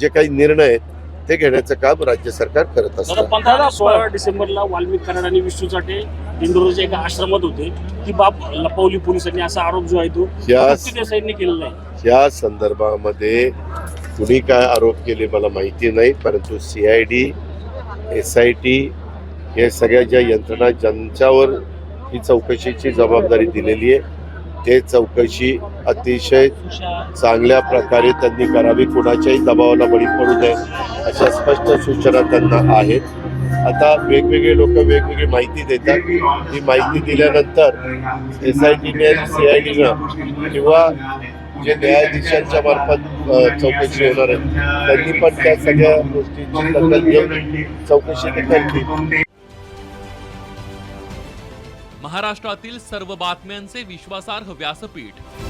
जे काही निर्णय आहेत ते घेण्याचं काम राज्य सरकार करत दादा असतं पंधरा सोळा डिसेंबरला वाल्मिक कराड आणि विष्णू चाटे दिंडोरीच्या एका आश्रमात होते. ती बाब लपवली पोलिसांनी असा आरोप जो आहे तो या देसाईंनी केलेला आहे. या संदर्भामध्ये कुणी काय आरोप केले मला माहिती नाही परंतु C I D S I T हे सगळ्या ज्या यंत्रणा ज्यांच्यावर ही चौकशीची जबाबदारी दिलेली आहे ते चौकशी अतिशय चांगल्या प्रकारे त्यांनी करावी. कुणाच्याही दबावाला बळी पडू नये अशा स्पष्ट सूचना त्यांना आहेत. आता वेगवेगळे लोक वेगवेगळी माहिती देतात. ही माहिती दिल्यानंतर एस आय टीने सी आय डीनं किंवा जे न्यायाधीशांच्या मार्फत चौकशी होणार आहे त्यांनी पण त्या सगळ्या गोष्टींची दखल घेऊन चौकशी करतील. महाराष्ट्रातील सर्व बातम्यांचे विश्वासार्ह व्यासपीठ